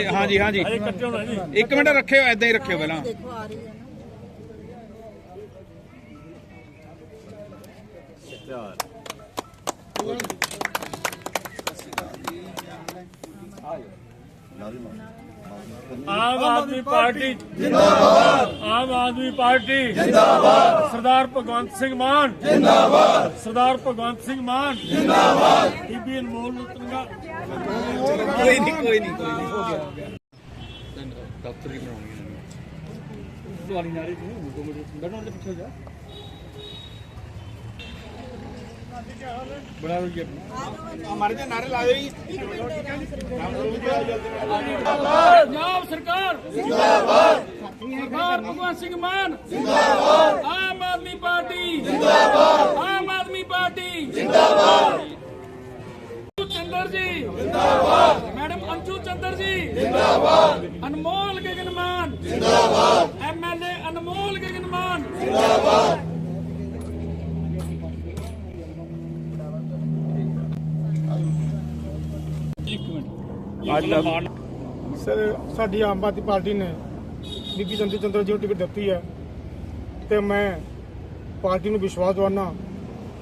ਇਹ ਹਾਂਜੀ। ਹਾਂਜੀ ਅਜੇ ਜੀ। ਇੱਕ ਮਿੰਟ ਰੱਖਿਓ ਐਦਾਂ ਹੀ ਰੱਖਿਓ ਪਹਿਲਾਂ। ਦੇਖੋ ਆ ਰਹੀ ਹੈ ਨਾ। ਆਮ ਆਦਮੀ ਪਾਰਟੀ ਜਿੰਦਾਬਾਦ। ਆਮ ਆਦਮੀ ਪਾਰਟੀ ਜਿੰਦਾਬਾਦ। ਸਰਦਾਰ ਭਗਵੰਤ ਸਿੰਘ ਮਾਨ ਜਿੰਦਾਬਾਦ। ਸਰਦਾਰ ਭਗਵੰਤ ਸਿੰਘ ਮਾਨ ਜਿੰਦਾਬਾਦ। ਬੀਬੀ ਅਨਮੋਲ ਨੂੰ ਤਿਰੰਗਾ ਕੋਈ ਨਹੀਂ ਕੋਈ ਨਹੀਂ ਕੋਈ ਨਹੀਂ। ਹੋ ਗਿਆ ਹੋ ਗਿਆ। ਡਾਕਟਰ ਹੀ ਬਣਾਉਣੀ ਹੈ ਤੁਹਾਡੀ ਨਾਰੇ ਨੂੰ ਦੋ ਬੈਠੋ ਉਹਦੇ ਪਿੱਛੇ ਜਾ। ਬੜਾ ਵਧੀਆ ਹਮਾਰੇ ਜੇ ਨਾਰੇ ਲਾਏ ਜੀ ਪੰਜਾਬ ਸਰਕਾਰ ਜਿੰਦਾਬਾਦ ਸਰਦਾਰ ਭਗਵੰਤ ਸਿੰਘ ਮਾਨ ਜਿੰਦਾਬਾਦ ਆਮ ਆਦਮੀ ਪਾਰਟੀ ਜਿੰਦਾਬਾਦ ਆਮ ਆਦਮੀ ਪਾਰਟੀ ਜਿੰਦਾਬਾਦ ਚੰਦਰ ਜੀ ਜਿੰਦਾਬਾਦ ਮੈਡਮ ਅੰਜੂ ਚੰਦਰ ਜੀ ਜਿੰਦਾਬਾਦ ਅਨਮੋਲ ਗਗਨਮਾਨ ਜਿੰਦਾਬਾਦ ਐਮਐਲਏ ਅਨਮੋਲ ਗਗਨਮਾਨ ਅੱਜ ਸਰ ਸਾਡੀ ਆਮ ਆਦਮੀ ਪਾਰਟੀ ਨੇ ਬੀਬੀ ਚੰਦਰ ਚੰਦਰ ਜੀ ਨੂੰ ਟਿਕਟ ਦਿੱਤੀ ਹੈ ਤੇ ਮੈਂ ਪਾਰਟੀ ਨੂੰ ਵਿਸ਼ਵਾਸ ਦਵਾਨਾ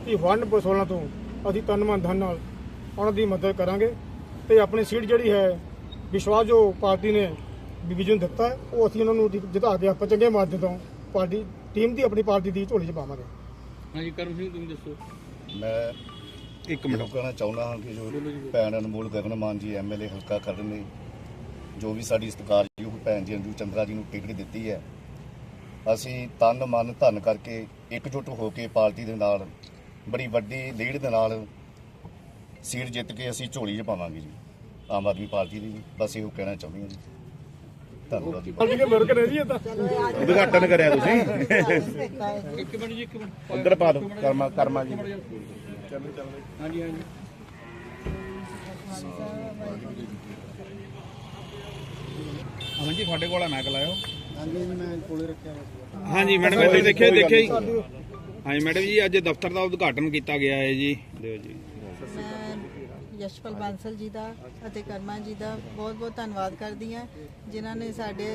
ਕਿ ਵੰਡ ਪਸੋਲਾਂ ਤੋਂ ਅਸੀਂ ਤਨ ਮਨ ਧਨ ਨਾਲ ਉਹਨਾਂ ਦੀ ਮਦਦ ਕਰਾਂਗੇ ਤੇ ਆਪਣੀ ਸੀਟ ਜਿਹੜੀ ਹੈ ਵਿਸ਼ਵਾਸ ਜੋ ਪਾਰਟੀ ਨੇ ਬੀਬੀ ਜੀ ਨੂੰ ਦਿੱਤਾ ਹੈ, ਉਹ ਅਸੀਂ ਉਹਨਾਂ ਨੂੰ ਜਿਤਾ ਕੇ ਆਪਾਂ ਚੰਗੇ ਮਾਧਿਅਮ ਤੋਂ ਪਾਰਟੀ ਟੀਮ ਦੀ ਆਪਣੀ ਪਾਰਟੀ ਦੀ ਝੋਲੀ 'ਚ ਪਾਵਾਂਗੇ। ਹਾਂਜੀ ਕਰਮ ਸਿੰਘ ਤੁਸੀਂ ਦੱਸੋ। ਮੈਂ ਇੱਕ ਮਿੰਟ। ਕਹਿਣਾ ਚਾਹੁੰਦਾ ਹਾਂ ਕਿ ਜੋ ਭੈਣ ਅਨਮੋਲ ਗਗਨਮਾਨ ਜੀ ਐਮਐਲਏ ਹਲਕਾ ਕਰਨ ਨੇ ਜੋ ਵੀ ਸਾਡੀ ਸਤਿਕਾਰਯੋਗ ਭੈਣ ਜੀ ਅੰਜੂ ਚੰਦਰਾ ਜੀ ਨੂੰ ਟਿਕਟ ਦਿੱਤੀ ਹੈ ਅਸੀਂ ਤਨ ਮਨ ਧਨ ਕਰਕੇ ਇਕਜੁੱਟ ਹੋ ਕੇ ਪਾਰਟੀ ਦੇ ਨਾਲ ਬੜੀ ਵੱਡੀ ਲੀਡ ਦੇ ਨਾਲ ਸੀਟ ਜਿੱਤ ਕੇ ਅਸੀਂ ਝੋਲੀ 'ਚ ਪਾਵਾਂਗੇ ਜੀ ਆਮ ਆਦਮੀ ਪਾਰਟੀ ਦੀ ਜੀ। ਬਸ ਇਹੋ ਕਹਿਣਾ ਚਾਹੁੰਦੇ ਹਾਂ ਜੀ। ਧੰਨਵਾਦ ਜੀ। ਪਾਰਟੀ ਦੇ ਵਰਕਰ ਹੈ ਜੀ ਇਹ ਤਾਂ। ਉਦਘਾਟਨ ਕਰਿਆ ਤੁਸੀਂ? ਇੱਕ ਮਿੰਟ ਜੀ ਇੱਕ ਮਿੰਟ। ਉਧਰ ਪਾ ਦਿਓ ਕਰਮਾ ਕਰਮਾ ਜੀ। ਹਾਂਜੀ ਤੁਹਾਡੇ ਕੋਲ ਆ ਮੈਕ ਲਾਇਓ ਹਾਂਜੀ ਮੈਂ ਕੋਲੇ ਰੱਖਿਆ ਹੋਇਆ ਹਾਂਜੀ ਮੈਡਮ ਇੱਥੇ ਦੇਖਿਓ ਦੇਖਿਓ ਜੀ। ਹਾਂਜੀ ਮੈਡਮ ਜੀ ਅੱਜ ਦਫ਼ਤਰ ਦਾ ਉਦਘਾਟਨ ਕੀਤਾ ਗਿਆ ਹੈ ਜੀ। ਦਿਓ ਜੀ। ਮੈਂ ਯਸ਼ਪਾਲ ਬਾਂਸਲ ਜੀ ਦਾ ਅਤੇ ਕਰਮਾ ਜੀ ਦਾ ਬਹੁਤ ਬਹੁਤ ਧੰਨਵਾਦ ਕਰਦੀ ਹਾਂ ਜਿਨ੍ਹਾਂ ਨੇ ਸਾਡੇ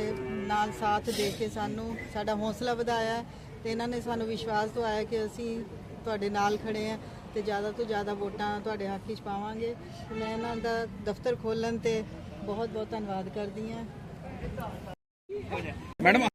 ਨਾਲ ਸਾਥ ਦੇ ਕੇ ਸਾਨੂੰ ਸਾਡਾ ਹੌਸਲਾ ਵਧਾਇਆ ਤੇ ਇਹਨਾਂ ਨੇ ਸਾਨੂੰ ਵਿਸ਼ਵਾਸ ਦਿਵਾਇਆ ਕਿ ਅਸੀਂ ਤੁਹਾਡੇ ਨਾਲ ਖੜੇ ਆ ਤੇ ਜ਼ਿਆਦਾ ਤੋਂ ਜ਼ਿਆਦਾ ਵੋਟਾਂ ਤੁਹਾਡੇ ਹੱਕ ਵਿੱਚ ਪਾਵਾਂਗੇ। ਮੈਂ ਇਹਨਾਂ ਦਾ ਦਫ਼ਤਰ ਖੋਲਣ ਤੇ ਬਹੁਤ ਬਹੁਤ ਧੰਨਵਾਦ ਕਰਦੀ ਹਾਂ। ਮੈਡਮ